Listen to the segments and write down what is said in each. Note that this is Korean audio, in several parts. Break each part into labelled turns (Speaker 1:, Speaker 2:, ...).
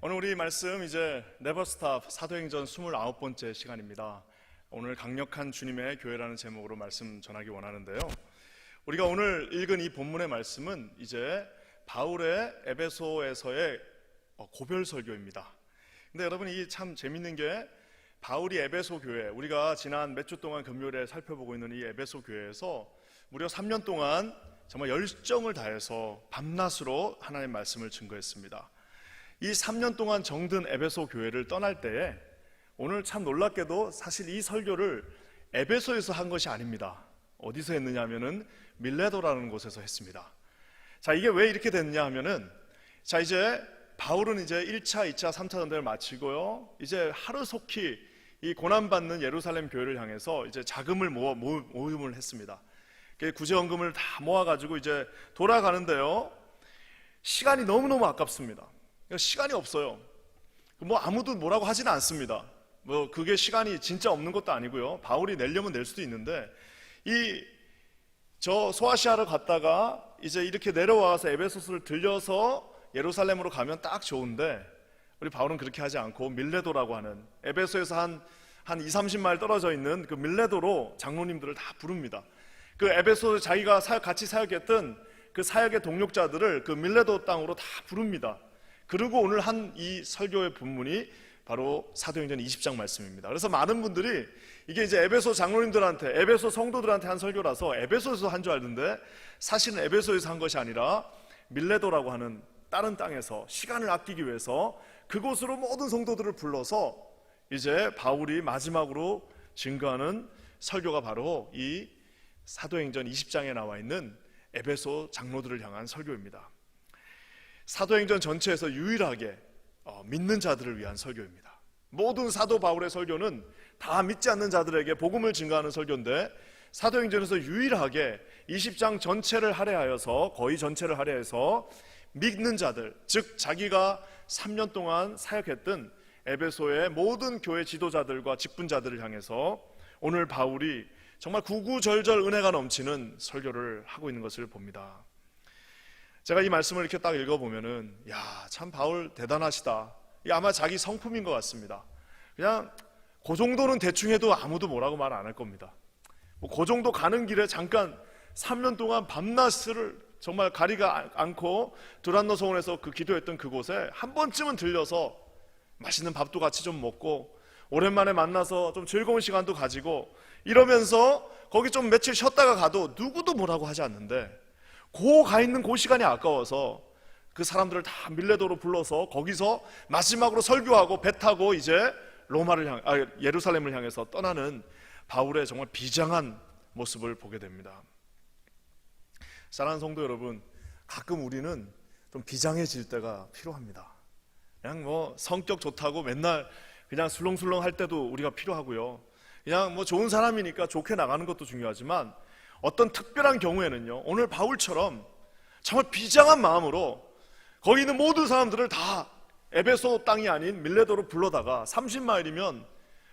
Speaker 1: 오늘 우리 말씀 이제 네버스탑 사도행전 29번째 시간입니다. 오늘 강력한 주님의 교회라는 제목으로 말씀 전하기 원하는데요. 우리가 오늘 읽은 이 본문의 말씀은 이제 바울의 에베소에서의 어, 고별 설교입니다. 근데 여러분 이 참 재밌는 게 바울이 에베소 교회 우리가 지난 몇 주 동안 금요일에 살펴보고 있는 이 에베소 교회에서 무려 3년 동안 정말 열정을 다해서 밤낮으로 하나님의 말씀을 증거했습니다. 이 3년 동안 정든 에베소 교회를 떠날 때에 오늘 참 놀랍게도 사실 이 설교를 에베소에서 한 것이 아닙니다. 어디서 했느냐 하면은 밀레도라는 곳에서 했습니다. 자, 이게 왜 이렇게 됐냐 하면은 자, 이제 바울은 이제 1차, 2차, 3차 전대를 마치고요. 이제 하루속히 이 고난받는 예루살렘 교회를 향해서 이제 자금을 모아 모- 모금을 했습니다. 그 구제원금을 다 모아가지고 이제 돌아가는데요. 시간이 너무너무 아깝습니다. 그러니까 시간이 없어요. 뭐 아무도 뭐라고 하지는 않습니다. 뭐 그게 시간이 진짜 없는 것도 아니고요. 바울이 내려면 낼 수도 있는데 이 저 소아시아를 갔다가 이제 이렇게 내려와서 에베소스를 들려서 예루살렘으로 가면 딱 좋은데 우리 바울은 그렇게 하지 않고 밀레도라고 하는 에베소에서 한, 한 2, 30마일 떨어져 있는 그 밀레도로 장로님들을 다 부릅니다. 그 에베소 자기가 사역, 같이 사역했던 그 사역의 동력자들을 그 밀레도 땅으로 다 부릅니다. 그리고 오늘 한 이 설교의 본문이 바로 사도행전 20장 말씀입니다. 그래서 많은 분들이 이게 이제 에베소 장로님들한테 에베소 성도들한테 한 설교라서 에베소에서 한 줄 알던데 사실은 에베소에서 한 것이 아니라 밀레도라고 하는 다른 땅에서 시간을 아끼기 위해서 그곳으로 모든 성도들을 불러서 이제 바울이 마지막으로 증거하는 설교가 바로 이 사도행전 20장에 나와 있는 에베소 장로들을 향한 설교입니다. 사도행전 전체에서 유일하게 어, 믿는 자들을 위한 설교입니다. 모든 사도 바울의 설교는 다 믿지 않는 자들에게 복음을 증가하는 설교인데 사도행전에서 유일하게 20장 전체를 할애하여서 거의 전체를 할애해서 믿는 자들, 즉 자기가 3년 동안 사역했던 에베소의 모든 교회 지도자들과 직분자들을 향해서 오늘 바울이 정말 구구절절 은혜가 넘치는 설교를 하고 있는 것을 봅니다. 제가 이 말씀을 이렇게 딱 읽어보면은, 야, 참 바울 대단하시다. 이게 아마 자기 성품인 것 같습니다. 그냥, 그 정도는 대충 해도 아무도 뭐라고 말 안 할 겁니다. 뭐, 그 정도 가는 길에 잠깐 3년 동안 밤낮을 정말 가리가 않고 두란노 서원에서 그 기도했던 그곳에 한 번쯤은 들려서 맛있는 밥도 같이 좀 먹고 오랜만에 만나서 좀 즐거운 시간도 가지고 이러면서 거기 좀 며칠 쉬었다가 가도 누구도 뭐라고 하지 않는데 고 가 있는 그 시간이 아까워서 그 사람들을 다 밀레도로 불러서 거기서 마지막으로 설교하고 배 타고 이제 로마를 향, 아, 예루살렘을 향해서 떠나는 바울의 정말 비장한 모습을 보게 됩니다. 사랑하는 성도 여러분, 가끔 우리는 좀 비장해질 때가 필요합니다. 그냥 뭐 성격 좋다고 맨날 그냥 술렁술렁 할 때도 우리가 필요하고요. 그냥 뭐 좋은 사람이니까 좋게 나가는 것도 중요하지만 어떤 특별한 경우에는요. 오늘 바울처럼 정말 비장한 마음으로 거기 있는 모든 사람들을 다 에베소 땅이 아닌 밀레도로 불러다가 30마일이면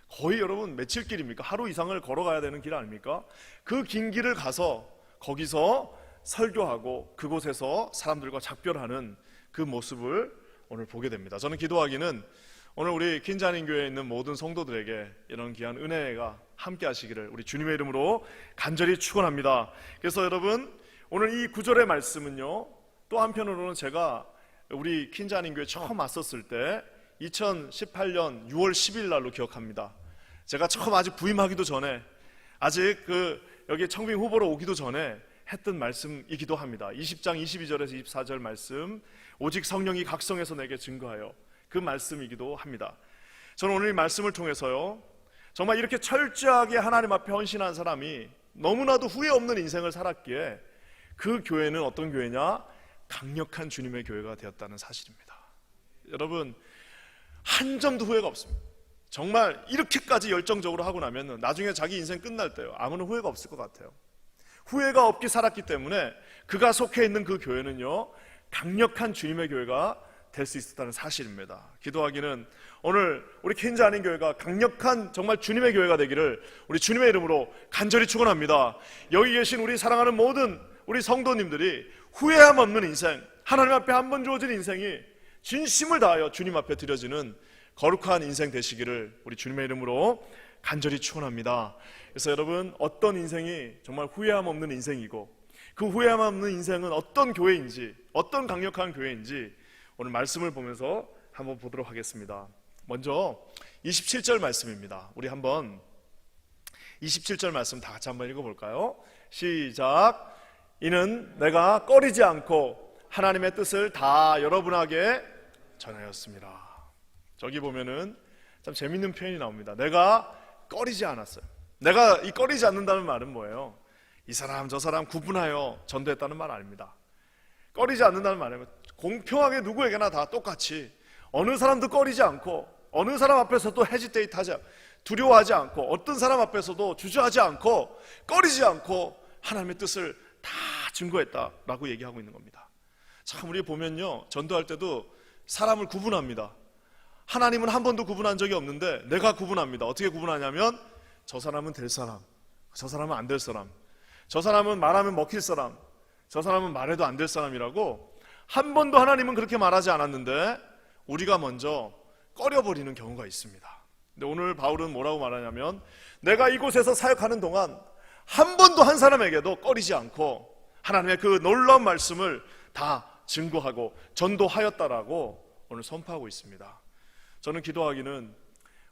Speaker 1: 거의 여러분 며칠 길입니까? 하루 이상을 걸어가야 되는 길 아닙니까? 그 긴 길을 가서 거기서 설교하고 그곳에서 사람들과 작별하는 그 모습을 오늘 보게 됩니다. 저는 기도하기는 오늘 우리 킨자닌 교회에 있는 모든 성도들에게 이런 귀한 은혜가 함께 하시기를 우리 주님의 이름으로 간절히 축원합니다. 그래서 여러분 오늘 이 구절의 말씀은요. 또 한편으로는 제가 우리 킨자닌 교회 처음 왔었을 때 2018년 6월 10일 날로 기억합니다. 제가 처음 아직 부임하기도 전에 아직 그 여기 청빙 후보로 오기도 전에 했던 말씀이기도 합니다. 20장 22절에서 24절 말씀 오직 성령이 각성해서 내게 증거하여 그 말씀이기도 합니다. 저는 오늘 이 말씀을 통해서요. 정말 이렇게 철저하게 하나님 앞에 헌신한 사람이 너무나도 후회 없는 인생을 살았기에 그 교회는 어떤 교회냐? 강력한 주님의 교회가 되었다는 사실입니다. 여러분 한 점도 후회가 없습니다. 정말 이렇게까지 열정적으로 하고 나면 나중에 자기 인생 끝날 때요. 아무런 후회가 없을 것 같아요. 후회가 없게 살았기 때문에 그가 속해 있는 그 교회는요. 강력한 주님의 교회가 될 수 있었다는 사실입니다. 기도하기는 오늘 우리 켄즈 아닌 교회가 강력한 정말 주님의 교회가 되기를 우리 주님의 이름으로 간절히 축원합니다. 여기 계신 우리 사랑하는 모든 우리 성도님들이 후회함 없는 인생, 하나님 앞에 한 번 주어진 인생이 진심을 다하여 주님 앞에 드려지는 거룩한 인생 되시기를 우리 주님의 이름으로 간절히 축원합니다. 그래서 여러분 어떤 인생이 정말 후회함 없는 인생이고 그 후회함 없는 인생은 어떤 교회인지 어떤 강력한 교회인지 오늘 말씀을 보면서 한번 보도록 하겠습니다. 먼저 27절 말씀입니다. 우리 한번 27절 말씀 다 같이 한번 읽어볼까요? 시작. 이는 내가 꺼리지 않고 하나님의 뜻을 다 여러분에게 전하였습니다. 저기 보면은 참 재밌는 표현이 나옵니다. 내가 꺼리지 않았어요. 내가 이 꺼리지 않는다는 말은 뭐예요? 이 사람 저 사람 구분하여 전도했다는 말 아닙니다. 꺼리지 않는다는 말은 공평하게 누구에게나 다 똑같이 어느 사람도 꺼리지 않고 어느 사람 앞에서도 헤지테이트 하지 두려워하지 않고 어떤 사람 앞에서도 주저하지 않고 꺼리지 않고 하나님의 뜻을 다 증거했다라고 얘기하고 있는 겁니다. 참 우리 보면요 전도할 때도 사람을 구분합니다. 하나님은 한 번도 구분한 적이 없는데 내가 구분합니다. 어떻게 구분하냐면 저 사람은 될 사람, 저 사람은 안 될 사람, 저 사람은 말하면 먹힐 사람, 저 사람은 말해도 안 될 사람이라고 한 번도 하나님은 그렇게 말하지 않았는데 우리가 먼저 꺼려버리는 경우가 있습니다. 근데 오늘 바울은 뭐라고 말하냐면 내가 이곳에서 사역하는 동안 한 번도 한 사람에게도 꺼리지 않고 하나님의 그 놀라운 말씀을 다 증거하고 전도하였다라고 오늘 선포하고 있습니다. 저는 기도하기는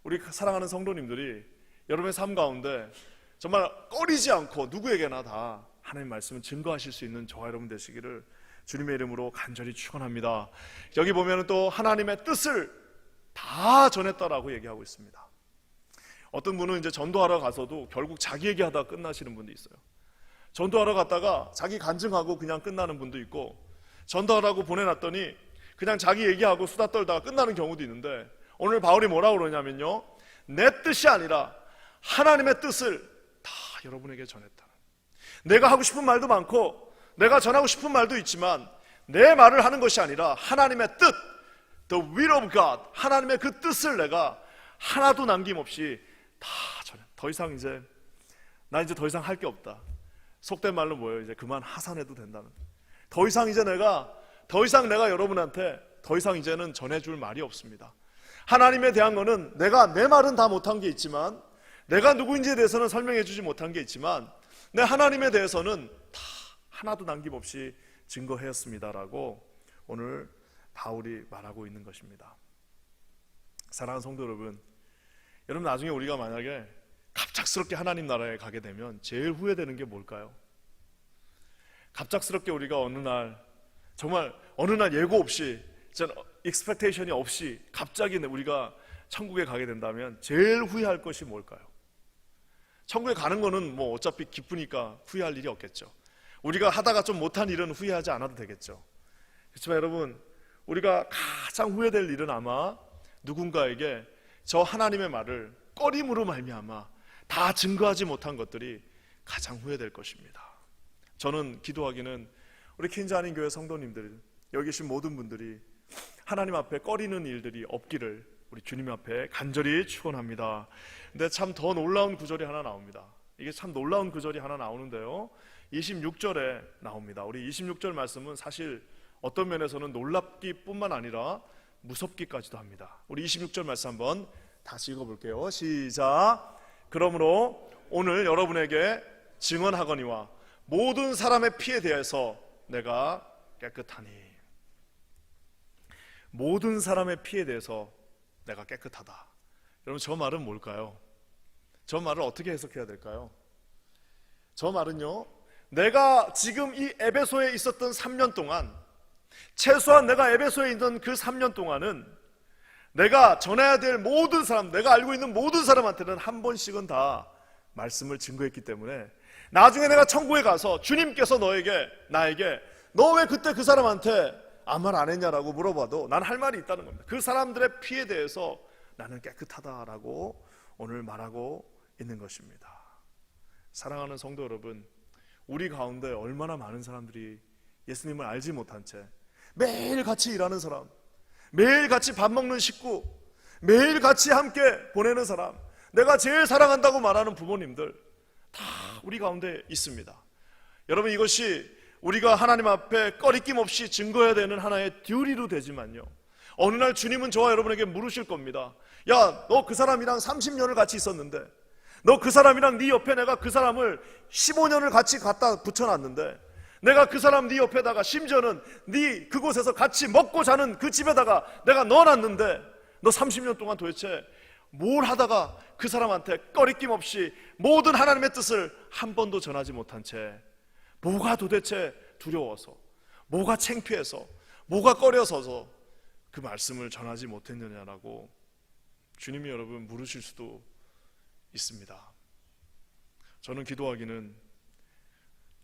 Speaker 1: 우리 사랑하는 성도님들이 여러분의 삶 가운데 정말 꺼리지 않고 누구에게나 다 하나님 말씀을 증거하실 수 있는 저와 여러분 되시기를 주님의 이름으로 간절히 축원합니다. 여기 보면은 또 하나님의 뜻을 다 전했다라고 얘기하고 있습니다. 어떤 분은 이제 전도하러 가서도 결국 자기 얘기하다 끝나시는 분도 있어요. 전도하러 갔다가 자기 간증하고 그냥 끝나는 분도 있고 전도하라고 보내놨더니 그냥 자기 얘기하고 수다 떨다가 끝나는 경우도 있는데 오늘 바울이 뭐라고 그러냐면요. 내 뜻이 아니라 하나님의 뜻을 다 여러분에게 전했다. 내가 하고 싶은 말도 많고 내가 전하고 싶은 말도 있지만 내 말을 하는 것이 아니라 하나님의 뜻, the will of God, 하나님의 그 뜻을 내가 하나도 남김없이 다 전해. 더 이상 이제 나 이제 더 이상 할 게 없다. 속된 말로 뭐예요? 이제 그만 하산해도 된다는. 더 이상 이제 내가 더 이상 내가 여러분한테 더 이상 이제는 전해줄 말이 없습니다. 하나님에 대한 거는 내가 내 말은 다 못한 게 있지만 내가 누구인지에 대해서는 설명해주지 못한 게 있지만 내 하나님에 대해서는 다 하나도 남김없이 증거하였습니다라고 오늘 바울이 말하고 있는 것입니다. 사랑하는 성도 여러분, 여러분 나중에 우리가 만약에 갑작스럽게 하나님 나라에 가게 되면 제일 후회되는 게 뭘까요? 갑작스럽게 우리가 어느 날 정말 어느 날 예고 없이 익스펙테이션이 없이 갑자기 우리가 천국에 가게 된다면 제일 후회할 것이 뭘까요? 천국에 가는 거는 뭐 어차피 기쁘니까 후회할 일이 없겠죠. 우리가 하다가 좀 못한 일은 후회하지 않아도 되겠죠. 그렇지만 여러분, 우리가 가장 후회될 일은 아마 누군가에게 저 하나님의 말을 꺼림으로 말미암아 다 증거하지 못한 것들이 가장 후회될 것입니다. 저는 기도하기는 우리 킨자 아닌 교회 성도님들 여기 계신 모든 분들이 하나님 앞에 꺼리는 일들이 없기를 우리 주님 앞에 간절히 축원합니다. 근데 참 더 놀라운 구절이 하나 나옵니다. 이게 참 놀라운 구절이 하나 나오는데요. 26절에 나옵니다. 우리 26절 말씀은 사실 어떤 면에서는 놀랍기뿐만 아니라 무섭기까지도 합니다. 우리 26절 말씀 한번 다시 읽어볼게요. 시작. 그러므로 오늘 여러분에게 증언하거니와 모든 사람의 피에 대해서 내가 깨끗하니 모든 사람의 피에 대해서 내가 깨끗하다. 여러분 저 말은 뭘까요? 저 말을 어떻게 해석해야 될까요? 저 말은요. 내가 지금 이 에베소에 있었던 3년 동안 최소한 내가 에베소에 있던 그 3년 동안은 내가 전해야 될 모든 사람, 내가 알고 있는 모든 사람한테는 한 번씩은 다 말씀을 증거했기 때문에 나중에 내가 천국에 가서 주님께서 너에게 나에게 너 왜 그때 그 사람한테 아무 말 안 했냐라고 물어봐도 난 할 말이 있다는 겁니다. 그 사람들의 피에 대해서 나는 깨끗하다라고 오늘 말하고 있는 것입니다. 사랑하는 성도 여러분, 우리 가운데 얼마나 많은 사람들이 예수님을 알지 못한 채 매일 같이 일하는 사람, 매일 같이 밥 먹는 식구, 매일 같이 함께 보내는 사람, 내가 제일 사랑한다고 말하는 부모님들 다 우리 가운데 있습니다. 여러분 이것이 우리가 하나님 앞에 꺼리낌 없이 증거해야 되는 하나의 듀리로 되지만요. 어느 날 주님은 저와 여러분에게 물으실 겁니다. 야, 너 그 사람이랑 30년을 같이 있었는데, 너 그 사람이랑 네 옆에 내가 그 사람을 15년을 같이 갖다 붙여놨는데, 내가 그 사람 네 옆에다가 심지어는 네 그곳에서 같이 먹고 자는 그 집에다가 내가 넣어놨는데, 너 30년 동안 도대체 뭘 하다가 그 사람한테 꺼리낌 없이 모든 하나님의 뜻을 한 번도 전하지 못한 채 뭐가 도대체 두려워서 뭐가 창피해서 뭐가 꺼려서서 그 말씀을 전하지 못했느냐라고 주님이 여러분 물으실 수도 있습니다. 저는 기도하기는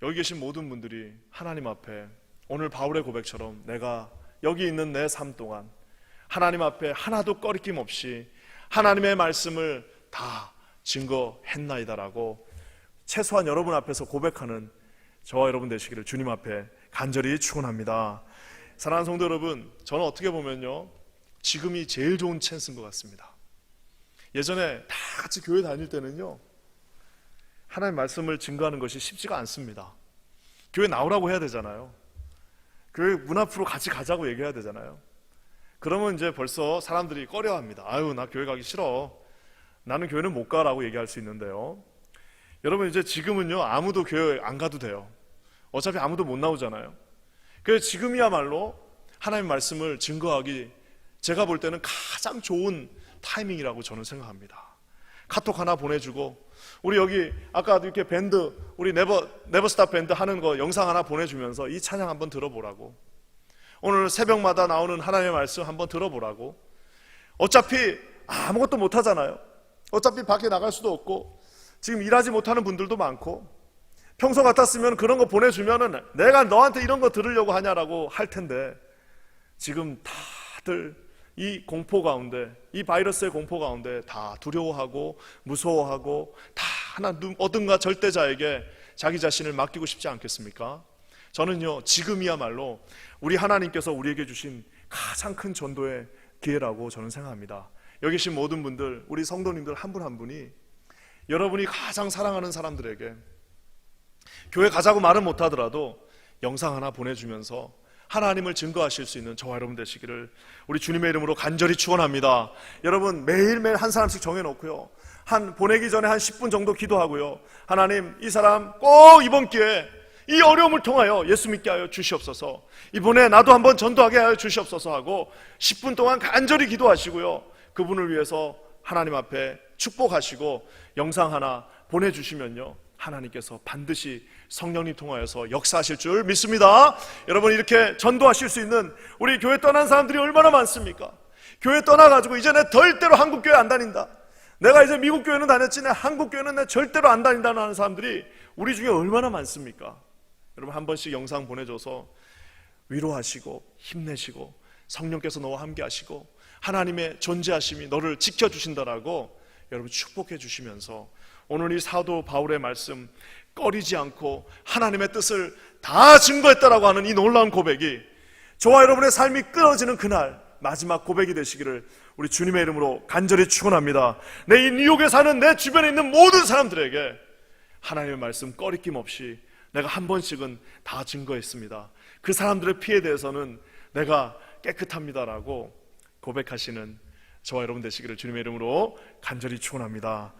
Speaker 1: 여기 계신 모든 분들이 하나님 앞에 오늘 바울의 고백처럼 내가 여기 있는 내 삶 동안 하나님 앞에 하나도 꺼리낌 없이 하나님의 말씀을 다 증거했나이다라고 최소한 여러분 앞에서 고백하는 저와 여러분 되시기를 주님 앞에 간절히 축원합니다. 사랑하는 성도 여러분, 저는 어떻게 보면요 지금이 제일 좋은 찬스인 것 같습니다. 예전에 다 같이 교회 다닐 때는요 하나님 말씀을 증거하는 것이 쉽지가 않습니다. 교회 나오라고 해야 되잖아요. 교회 문 앞으로 같이 가자고 얘기해야 되잖아요. 그러면 이제 벌써 사람들이 꺼려 합니다. 아유, 나 교회 가기 싫어. 나는 교회는 못 가라고 얘기할 수 있는데요. 여러분 이제 지금은요 아무도 교회 안 가도 돼요. 어차피 아무도 못 나오잖아요. 그래서 지금이야말로 하나님 말씀을 증거하기 제가 볼 때는 가장 좋은 타이밍이라고 저는 생각합니다. 카톡 하나 보내주고 우리 여기 아까 이렇게 밴드 우리 네버 네버스탑 밴드 하는 거 영상 하나 보내주면서 이 찬양 한번 들어보라고 오늘 새벽마다 나오는 하나님의 말씀 한번 들어보라고 어차피 아무것도 못 하잖아요. 어차피 밖에 나갈 수도 없고 지금 일하지 못하는 분들도 많고 평소 같았으면 그런 거 보내주면은 내가 너한테 이런 거 들으려고 하냐라고 할 텐데 지금 다들 이 공포 가운데 이 바이러스의 공포 가운데 다 두려워하고 무서워하고 다 하나 누- 어딘가 절대자에게 자기 자신을 맡기고 싶지 않겠습니까? 저는요 지금이야말로 우리 하나님께서 우리에게 주신 가장 큰 전도의 기회라고 저는 생각합니다. 여기 계신 모든 분들 우리 성도님들 한 분한 분이 여러분이 가장 사랑하는 사람들에게 교회 가자고 말은 못하더라도 영상 하나 보내주면서 하나님을 증거하실 수 있는 저와 여러분 되시기를 우리 주님의 이름으로 간절히 축원합니다. 여러분 매일매일 한 사람씩 정해 놓고요. 한 보내기 전에 한 10분 정도 기도하고요. 하나님 이 사람 꼭 이번 기회에 이 어려움을 통하여 예수 믿게 하여 주시옵소서. 이번에 나도 한번 전도하게 하여 주시옵소서 하고 10분 동안 간절히 기도하시고요. 그분을 위해서 하나님 앞에 축복하시고 영상 하나 보내주시면요. 하나님께서 반드시 성령님 통하여서 역사하실 줄 믿습니다. 여러분 이렇게 전도하실 수 있는 우리 교회 떠난 사람들이 얼마나 많습니까? 교회 떠나가지고 이제 내 절대로 한국 교회 안 다닌다. 내가 이제 미국 교회는 다녔지 내 한국 교회는 내 절대로 안 다닌다는 하는 사람들이 우리 중에 얼마나 많습니까? 여러분 한 번씩 영상 보내줘서 위로하시고 힘내시고 성령께서 너와 함께 하시고 하나님의 존재하심이 너를 지켜주신다라고 여러분 축복해 주시면서 오늘 이 사도 바울의 말씀 꺼리지 않고 하나님의 뜻을 다 증거했다라고 하는 이 놀라운 고백이 저와 여러분의 삶이 끊어지는 그날 마지막 고백이 되시기를 우리 주님의 이름으로 간절히 축원합니다. 내 이 뉴욕에 사는 내 주변에 있는 모든 사람들에게 하나님의 말씀 꺼리낌 없이 내가 한 번씩은 다 증거했습니다. 그 사람들의 피에 대해서는 내가 깨끗합니다라고 고백하시는 저와 여러분 되시기를 주님의 이름으로 간절히 축원합니다.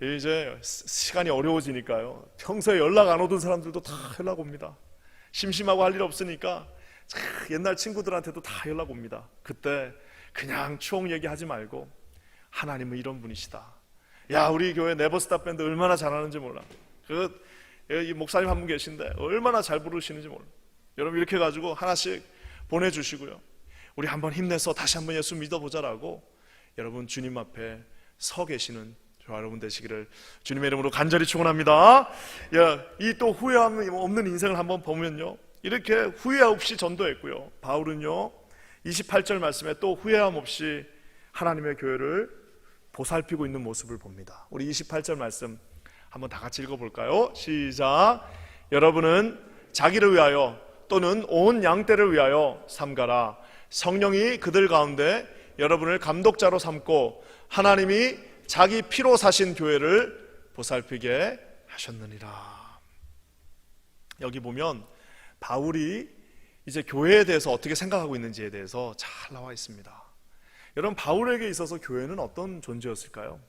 Speaker 1: 이제 시간이 어려워지니까요. 평소에 연락 안 오던 사람들도 다 연락 옵니다. 심심하고 할 일 없으니까 참 옛날 친구들한테도 다 연락 옵니다. 그때 그냥 추억 얘기하지 말고 하나님은 이런 분이시다. 야 우리 교회 네버스탑 밴드 얼마나 잘하는지 몰라. 그이 목사님 한 분 계신데 얼마나 잘 부르시는지 몰라. 여러분 이렇게 가지고 하나씩 보내주시고요. 우리 한번 힘내서 다시 한번 예수 믿어보자라고 여러분 주님 앞에 서 계시는 저와 여러분 되시기를 주님의 이름으로 간절히 축원합니다. 이 또 후회함 없는 인생을 한번 보면요. 이렇게 후회 없이 전도했고요. 바울은요. 28절 말씀에 또 후회함 없이 하나님의 교회를 보살피고 있는 모습을 봅니다. 우리 28절 말씀 한번 다 같이 읽어 볼까요? 시작. 여러분은 자기를 위하여 또는 온 양떼를 위하여 삼가라. 성령이 그들 가운데 여러분을 감독자로 삼고 하나님이 자기 피로 사신 교회를 보살피게 하셨느니라. 여기 보면 바울이 이제 교회에 대해서 어떻게 생각하고 있는지에 대해서 잘 나와 있습니다. 여러분 바울에게 있어서 교회는 어떤 존재였을까요?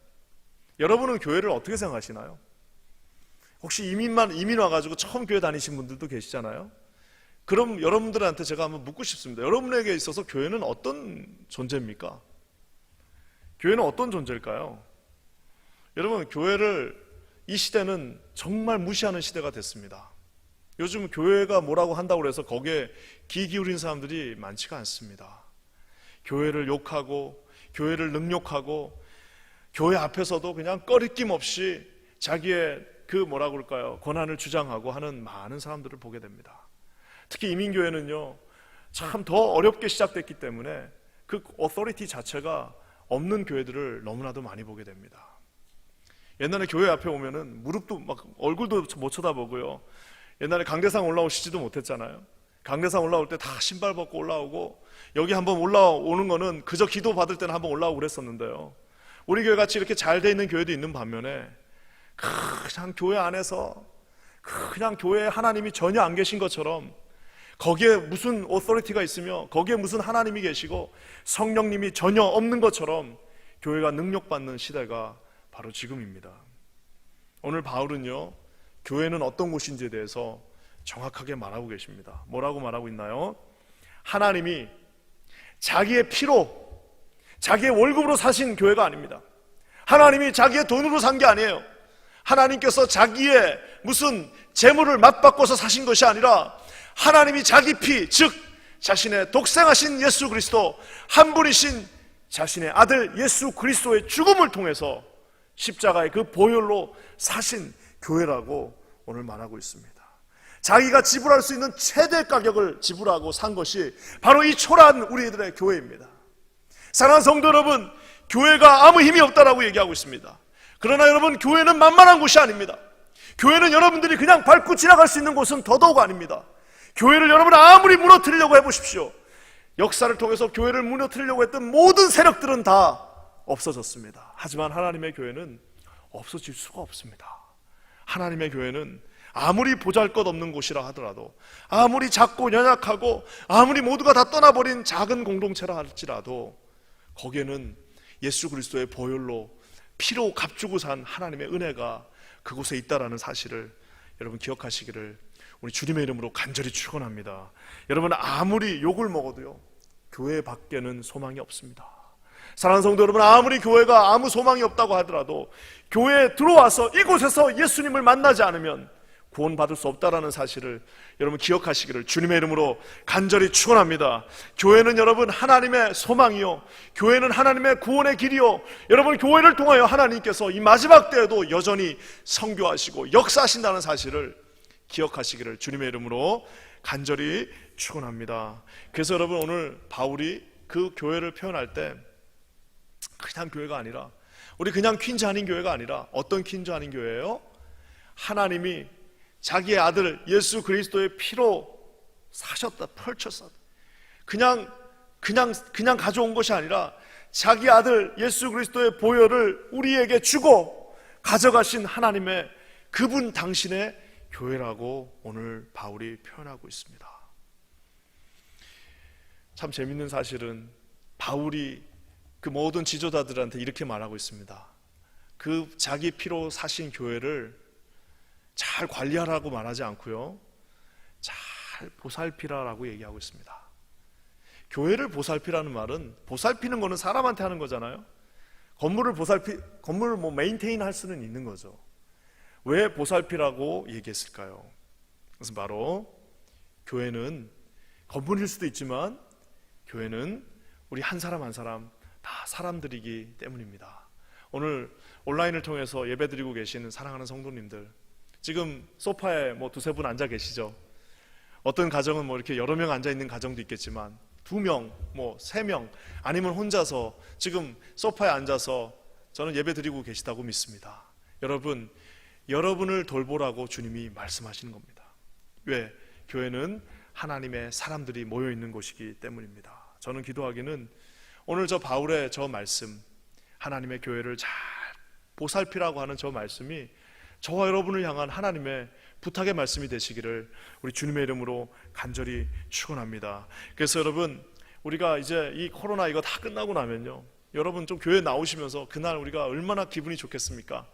Speaker 1: 여러분은 교회를 어떻게 생각하시나요? 혹시 이민만 이민 와가지고 처음 교회 다니신 분들도 계시잖아요. 그럼 여러분들한테 제가 한번 묻고 싶습니다. 여러분에게 있어서 교회는 어떤 존재입니까? 교회는 어떤 존재일까요? 여러분 교회를 이 시대는 정말 무시하는 시대가 됐습니다. 요즘 교회가 뭐라고 한다고 해서 거기에 귀 기울인 사람들이 많지가 않습니다. 교회를 욕하고 교회를 능욕하고 교회 앞에서도 그냥 꺼리낌 없이 자기의 그 뭐라 그럴까요? 권한을 주장하고 하는 많은 사람들을 보게 됩니다. 특히 이민교회는요, 참 더 어렵게 시작됐기 때문에 그 어토리티 자체가 없는 교회들을 너무나도 많이 보게 됩니다. 옛날에 교회 앞에 오면은 무릎도 막 얼굴도 못 쳐다보고요. 옛날에 강대상 올라오시지도 못했잖아요. 강대상 올라올 때 다 신발 벗고 올라오고 여기 한번 올라오는 거는 그저 기도 받을 때는 한번 올라오고 그랬었는데요. 우리 교회 같이 이렇게 잘 돼 있는 교회도 있는 반면에 그냥 교회 안에서 그냥 교회에 하나님이 전혀 안 계신 것처럼 거기에 무슨 오토리티가 있으며 거기에 무슨 하나님이 계시고 성령님이 전혀 없는 것처럼 교회가 능력받는 시대가 바로 지금입니다. 오늘 바울은요, 교회는 어떤 곳인지에 대해서 정확하게 말하고 계십니다. 뭐라고 말하고 있나요? 하나님이 자기의 피로, 자기의 월급으로 사신 교회가 아닙니다. 하나님이 자기의 돈으로 산 게 아니에요. 하나님께서 자기의 무슨 재물을 맞바꿔서 사신 것이 아니라 하나님이 자기 피, 즉 자신의 독생하신 예수 그리스도 한 분이신 자신의 아들 예수 그리스도의 죽음을 통해서 십자가의 그 보혈로 사신 교회라고 오늘 말하고 있습니다. 자기가 지불할 수 있는 최대 가격을 지불하고 산 것이 바로 이 초라한 우리들의 교회입니다. 사랑하는 성도 여러분, 교회가 아무 힘이 없다라고 얘기하고 있습니다. 그러나 여러분, 교회는 만만한 곳이 아닙니다. 교회는 여러분들이 그냥 밟고 지나갈 수 있는 곳은 더더욱 아닙니다. 교회를 여러분 아무리 무너뜨리려고 해보십시오. 역사를 통해서 교회를 무너뜨리려고 했던 모든 세력들은 다 없어졌습니다. 하지만 하나님의 교회는 없어질 수가 없습니다. 하나님의 교회는 아무리 보잘 것 없는 곳이라 하더라도, 아무리 작고 연약하고, 아무리 모두가 다 떠나버린 작은 공동체라 할지라도, 거기에는 예수 그리스도의 보혈로 피로 값주고 산 하나님의 은혜가 그곳에 있다라는 사실을 여러분 기억하시기를 우리 주님의 이름으로 간절히 축원합니다. 여러분 아무리 욕을 먹어도요 교회 밖에는 소망이 없습니다. 사랑하는 성도 여러분 아무리 교회가 아무 소망이 없다고 하더라도 교회에 들어와서 이곳에서 예수님을 만나지 않으면 구원받을 수 없다라는 사실을 여러분 기억하시기를 주님의 이름으로 간절히 축원합니다. 교회는 여러분 하나님의 소망이요. 교회는 하나님의 구원의 길이요. 여러분 교회를 통하여 하나님께서 이 마지막 때에도 여전히 성교하시고 역사하신다는 사실을 기억하시기를 주님의 이름으로 간절히 축원합니다. 그래서 여러분 오늘 바울이 그 교회를 표현할 때 그냥 교회가 아니라 우리 그냥 퀸즈 아닌 교회가 아니라 어떤 퀸즈 아닌 교회예요? 하나님이 자기의 아들 예수 그리스도의 피로 사셨다 펼쳤다. 그냥 그냥 그냥 가져온 것이 아니라 자기 아들 예수 그리스도의 보혈을 우리에게 주고 가져가신 하나님의 그분 당신의 교회라고 오늘 바울이 표현하고 있습니다. 참 재밌는 사실은 바울이 그 모든 지도자들한테 이렇게 말하고 있습니다. 그 자기 피로 사신 교회를 잘 관리하라고 말하지 않고요. 잘 보살피라라고 얘기하고 있습니다. 교회를 보살피라는 말은 보살피는 거는 사람한테 하는 거잖아요. 건물을 보살피 건물을 뭐 메인테인 할 수는 있는 거죠. 왜 보살피라고 얘기했을까요? 그것은 바로 교회는 건물일 수도 있지만 교회는 우리 한 사람 한 사람 다 사람들이기 때문입니다. 오늘 온라인을 통해서 예배드리고 계시는 사랑하는 성도님들 지금 소파에 뭐 두세 분 앉아 계시죠. 어떤 가정은 뭐 이렇게 여러 명 앉아 있는 가정도 있겠지만 두 명, 뭐 세 명, 아니면 혼자서 지금 소파에 앉아서 저는 예배 드리고 계시다고 믿습니다. 여러분, 여러분을 돌보라고 주님이 말씀하시는 겁니다. 왜? 교회는 하나님의 사람들이 모여 있는 곳이기 때문입니다. 저는 기도하기는 오늘 저 바울의 저 말씀, 하나님의 교회를 잘 보살피라고 하는 저 말씀이 저와 여러분을 향한 하나님의 부탁의 말씀이 되시기를 우리 주님의 이름으로 간절히 축원합니다. 그래서 여러분 우리가 이제 이 코로나 이거 다 끝나고 나면요. 여러분 좀 교회 나오시면서 그날 우리가 얼마나 기분이 좋겠습니까?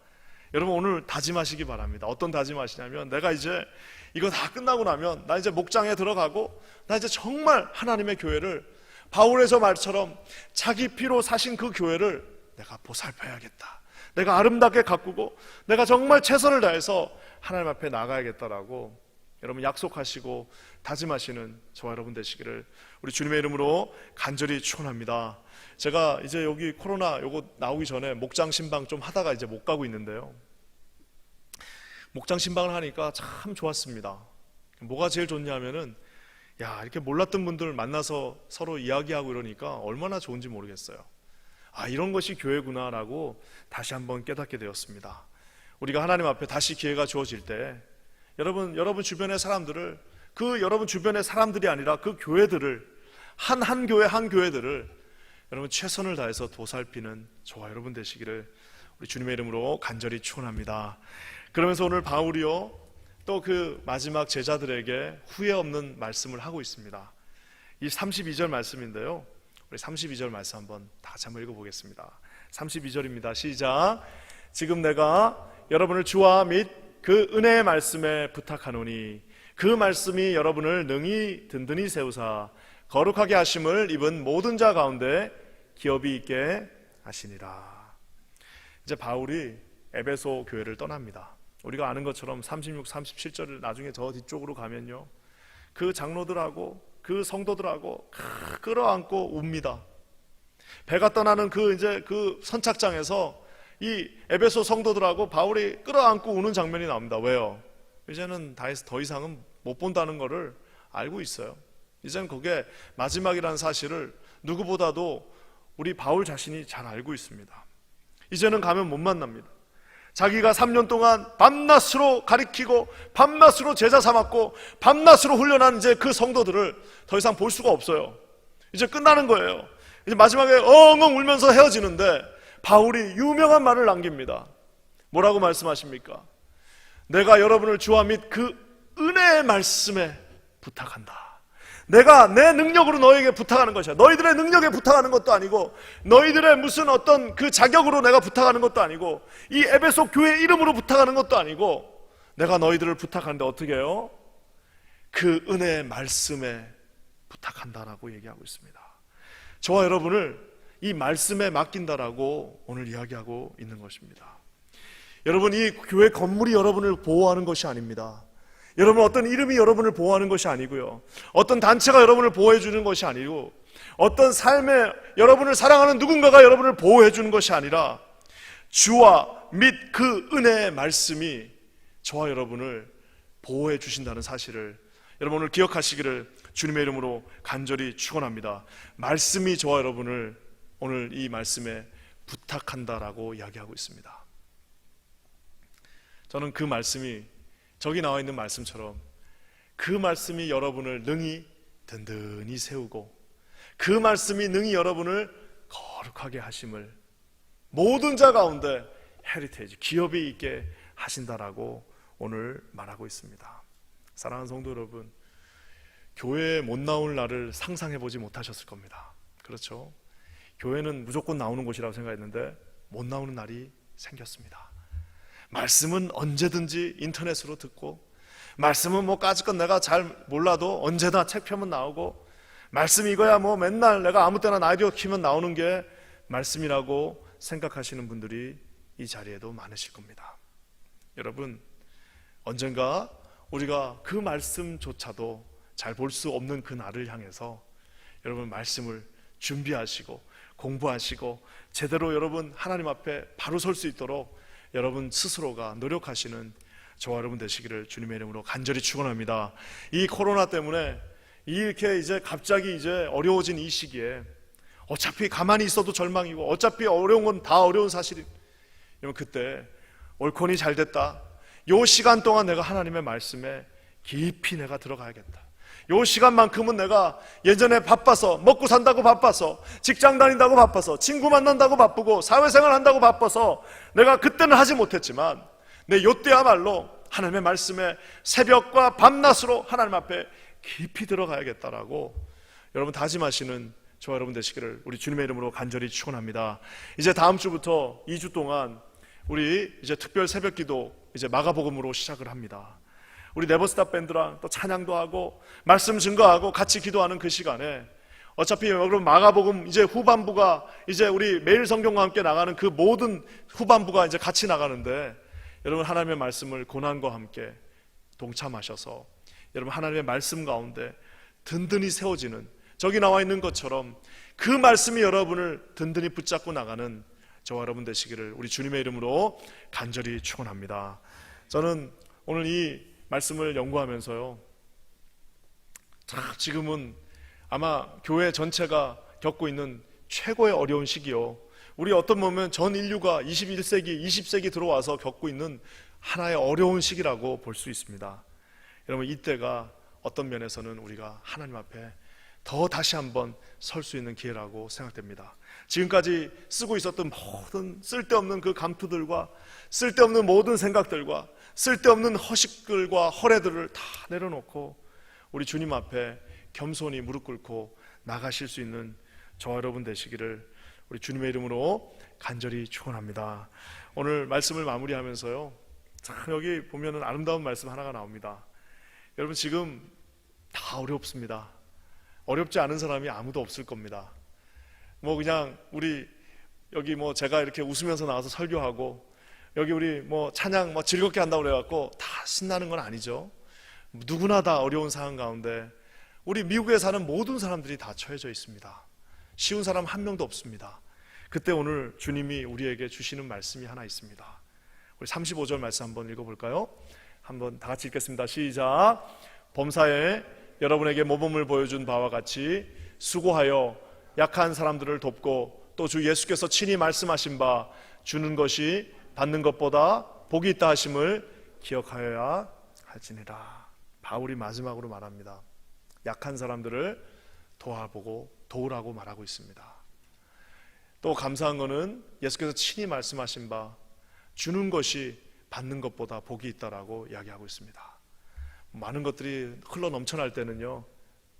Speaker 1: 여러분 오늘 다짐하시기 바랍니다. 어떤 다짐하시냐면 내가 이제 이거 다 끝나고 나면 나 이제 목장에 들어가고 나 이제 정말 하나님의 교회를 바울의 저 말처럼 자기 피로 사신 그 교회를 내가 보살펴야겠다. 내가 아름답게 가꾸고 내가 정말 최선을 다해서 하나님 앞에 나가야겠다라고 여러분 약속하시고 다짐하시는 저와 여러분 되시기를 우리 주님의 이름으로 간절히 축원합니다. 제가 이제 여기 코로나 요거 나오기 전에 목장 신방 좀 하다가 이제 못 가고 있는데요. 목장 신방을 하니까 참 좋았습니다. 뭐가 제일 좋냐면은 야 이렇게 몰랐던 분들 만나서 서로 이야기하고 이러니까 얼마나 좋은지 모르겠어요. 아 이런 것이 교회구나라고 다시 한번 깨닫게 되었습니다. 우리가 하나님 앞에 다시 기회가 주어질 때 여러분 여러분 주변의 사람들을 그 여러분 주변의 사람들이 아니라 그 교회들을 한 한 교회 한 교회들을 여러분 최선을 다해서 도살피는 저와 여러분 되시기를 우리 주님의 이름으로 간절히 축원합니다. 그러면서 오늘 바울이요 또 그 마지막 제자들에게 후회 없는 말씀을 하고 있습니다. 이 32절 말씀인데요. 우리 32절 말씀 한번 다 같이 한번 읽어보겠습니다. 32절입니다. 시작. 지금 내가 여러분을 주와 및 그 은혜의 말씀에 부탁하노니 그 말씀이 여러분을 능히 든든히 세우사 거룩하게 하심을 입은 모든 자 가운데 기업이 있게 하시니라. 이제 바울이 에베소 교회를 떠납니다. 우리가 아는 것처럼 36, 37절을 나중에 저 뒤쪽으로 가면요. 그 장로들하고 그 성도들하고 끌어안고 웁니다. 배가 떠나는 그 이제 그 선착장에서 이 에베소 성도들하고 바울이 끌어안고 우는 장면이 나옵니다. 왜요? 이제는 더 이상은 못 본다는 것을 알고 있어요. 이제는 그게 마지막이라는 사실을 누구보다도 우리 바울 자신이 잘 알고 있습니다. 이제는 가면 못 만납니다. 자기가 3년 동안 밤낮으로 가리키고 밤낮으로 제자 삼았고 밤낮으로 훈련한 이제 그 성도들을 더 이상 볼 수가 없어요. 이제 끝나는 거예요. 이제 마지막에 엉엉 울면서 헤어지는데 바울이 유명한 말을 남깁니다. 뭐라고 말씀하십니까? 내가 여러분을 주와 및 그 은혜의 말씀에 부탁한다. 내가 내 능력으로 너에게 부탁하는 것이야. 너희들의 능력에 부탁하는 것도 아니고, 너희들의 무슨 어떤 그 자격으로 내가 부탁하는 것도 아니고, 이 에베소 교회 이름으로 부탁하는 것도 아니고, 내가 너희들을 부탁하는데 어떻게 해요? 그 은혜의 말씀에 부탁한다라고 얘기하고 있습니다. 저와 여러분을 이 말씀에 맡긴다라고 오늘 이야기하고 있는 것입니다. 여러분, 이 교회 건물이 여러분을 보호하는 것이 아닙니다. 여러분 어떤 이름이 여러분을 보호하는 것이 아니고요. 어떤 단체가 여러분을 보호해 주는 것이 아니고 어떤 삶에 여러분을 사랑하는 누군가가 여러분을 보호해 주는 것이 아니라 주와 및 그 은혜의 말씀이 저와 여러분을 보호해 주신다는 사실을 여러분 오늘 기억하시기를 주님의 이름으로 간절히 축원합니다. 말씀이 저와 여러분을 오늘 이 말씀에 부탁한다라고 이야기하고 있습니다. 저는 그 말씀이 저기 나와 있는 말씀처럼 그 말씀이 여러분을 능히 든든히 세우고 그 말씀이 능히 여러분을 거룩하게 하심을 모든 자 가운데 헤리테이지 기업이 있게 하신다라고 오늘 말하고 있습니다. 사랑하는 성도 여러분, 교회에 못 나올 날을 상상해 보지 못하셨을 겁니다. 그렇죠? 교회는 무조건 나오는 곳이라고 생각했는데 못 나오는 날이 생겼습니다. 말씀은 언제든지 인터넷으로 듣고 말씀은 뭐 까짓건 내가 잘 몰라도 언제나 책 펴면 나오고 말씀 이거야 뭐 맨날 내가 아무 때나 라디오 키면 나오는 게 말씀이라고 생각하시는 분들이 이 자리에도 많으실 겁니다. 여러분 언젠가 우리가 그 말씀조차도 잘 볼 수 없는 그 날을 향해서 여러분 말씀을 준비하시고 공부하시고 제대로 여러분 하나님 앞에 바로 설 수 있도록 여러분 스스로가 노력하시는 저와 여러분 되시기를 주님의 이름으로 간절히 축원합니다. 이 코로나 때문에 이렇게 이제 갑자기 이제 어려워진 이 시기에 어차피 가만히 있어도 절망이고 어차피 어려운 건 다 어려운 사실이 여러분 그때 옳거니 잘 됐다. 요 시간 동안 내가 하나님의 말씀에 깊이 내가 들어가야겠다. 요 시간만큼은 내가 예전에 바빠서 먹고 산다고 바빠서 직장 다닌다고 바빠서 친구 만난다고 바쁘고 사회생활 한다고 바빠서 내가 그때는 하지 못했지만 내 요때야말로 하나님의 말씀에 새벽과 밤낮으로 하나님 앞에 깊이 들어가야겠다라고 여러분 다짐하시는 저와 여러분 되시기를 우리 주님의 이름으로 간절히 축원합니다. 이제 다음 주부터 2주 동안 우리 이제 특별 새벽 기도 이제 마가복음으로 시작을 합니다. 우리 네버스타 밴드랑 또 찬양도 하고 말씀 증거하고 같이 기도하는 그 시간에 어차피 여러분 마가복음 이제 후반부가 이제 우리 매일 성경과 함께 나가는 그 모든 후반부가 이제 같이 나가는데 여러분 하나님의 말씀을 고난과 함께 동참하셔서 여러분 하나님의 말씀 가운데 든든히 세워지는 저기 나와 있는 것처럼 그 말씀이 여러분을 든든히 붙잡고 나가는 저와 여러분 되시기를 우리 주님의 이름으로 간절히 축원합니다. 저는 오늘 이 말씀을 연구하면서요. 자, 지금은 아마 교회 전체가 겪고 있는 최고의 어려운 시기요. 우리 어떤 보면 전 인류가 21세기, 20세기 들어와서 겪고 있는 하나의 어려운 시기라고 볼 수 있습니다. 여러분 이때가 어떤 면에서는 우리가 하나님 앞에 더 다시 한번 설 수 있는 기회라고 생각됩니다. 지금까지 쓰고 있었던 모든 쓸데없는 그 감투들과 쓸데없는 모든 생각들과 쓸데없는 허식들과 허례들을 다 내려놓고 우리 주님 앞에 겸손히 무릎 꿇고 나가실 수 있는 저와 여러분 되시기를 우리 주님의 이름으로 간절히 축원합니다. 오늘 말씀을 마무리하면서요. 참 여기 보면은 아름다운 말씀 하나가 나옵니다. 여러분 지금 다 어렵습니다. 어렵지 않은 사람이 아무도 없을 겁니다. 뭐 그냥 우리 여기 뭐 제가 이렇게 웃으면서 나와서 설교하고 여기 우리 뭐 찬양 뭐 즐겁게 한다고 그래갖고 다 신나는 건 아니죠. 누구나 다 어려운 상황 가운데 우리 미국에 사는 모든 사람들이 다 처해져 있습니다. 쉬운 사람 한 명도 없습니다. 그때 오늘 주님이 우리에게 주시는 말씀이 하나 있습니다. 우리 35절 말씀 한번 읽어볼까요? 한번 다 같이 읽겠습니다. 시작. 범사에 여러분에게 모범을 보여준 바와 같이 수고하여 약한 사람들을 돕고 또 주 예수께서 친히 말씀하신 바 주는 것이 받는 것보다 복이 있다 하심을 기억하여야 할지니라. 바울이 마지막으로 말합니다. 약한 사람들을 도와보고 도우라고 말하고 있습니다. 또 감사한 것은 예수께서 친히 말씀하신 바 주는 것이 받는 것보다 복이 있다라고 이야기하고 있습니다. 많은 것들이 흘러 넘쳐날 때는요,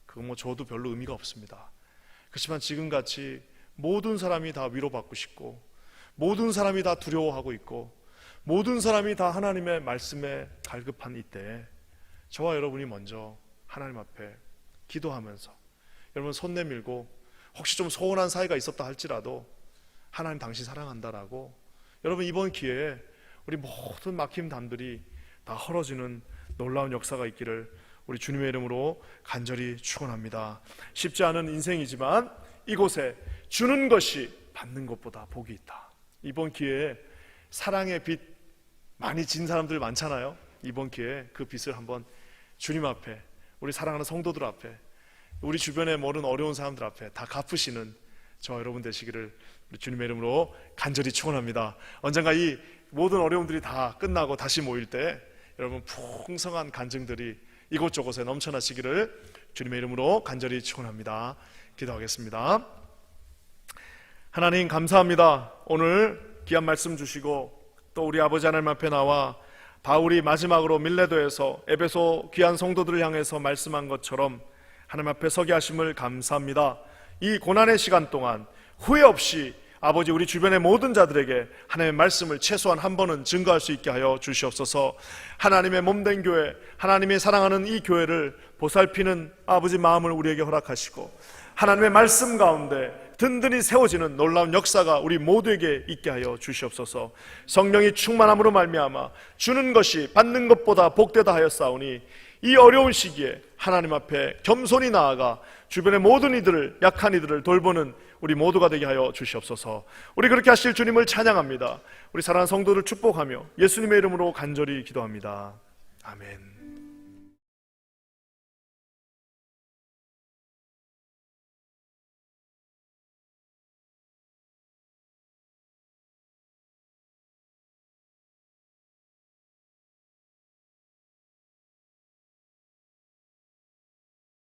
Speaker 1: 그거 뭐 줘도 별로 의미가 없습니다. 그렇지만 지금 같이 모든 사람이 다 위로받고 싶고, 모든 사람이 다 두려워하고 있고, 모든 사람이 다 하나님의 말씀에 갈급한 이때, 저와 여러분이 먼저 하나님 앞에 기도하면서, 여러분 손 내밀고, 혹시 좀 소원한 사이가 있었다 할지라도, 하나님 당신 사랑한다라고, 여러분 이번 기회에 우리 모든 막힘 담들이 다 헐어지는 놀라운 역사가 있기를 우리 주님의 이름으로 간절히 축원합니다. 쉽지 않은 인생이지만 이곳에 주는 것이 받는 것보다 복이 있다. 이번 기회에 사랑의 빛 많이 진 사람들 많잖아요. 이번 기회에 그 빛을 한번 주님 앞에 우리 사랑하는 성도들 앞에 우리 주변에 모른 어려운 사람들 앞에 다 갚으시는 저 여러분 되시기를 주님의 이름으로 간절히 축원합니다. 언젠가 이 모든 어려움들이 다 끝나고 다시 모일 때 여러분 풍성한 간증들이 이곳저곳에 넘쳐나시기를 주님의 이름으로 간절히 축원합니다. 기도하겠습니다. 하나님 감사합니다. 오늘 귀한 말씀 주시고 또 우리 아버지 하나님 앞에 나와 바울이 마지막으로 밀레도에서 에베소 귀한 성도들을 향해서 말씀한 것처럼 하나님 앞에 서게 하심을 감사합니다. 이 고난의 시간 동안 후회 없이 아버지 우리 주변의 모든 자들에게 하나님의 말씀을 최소한 한 번은 증거할 수 있게 하여 주시옵소서. 하나님의 몸된 교회, 하나님의 사랑하는 이 교회를 보살피는 아버지 마음을 우리에게 허락하시고 하나님의 말씀 가운데 든든히 세워지는 놀라운 역사가 우리 모두에게 있게 하여 주시옵소서. 성령이 충만함으로 말미암아 주는 것이 받는 것보다 복되다 하였사오니 이 어려운 시기에 하나님 앞에 겸손히 나아가 주변의 모든 이들을 약한 이들을 돌보는 우리 모두가 되게 하여 주시옵소서. 우리 그렇게 하실 주님을 찬양합니다. 우리 사랑하는 성도를 축복하며 예수님의 이름으로 간절히 기도합니다. 아멘.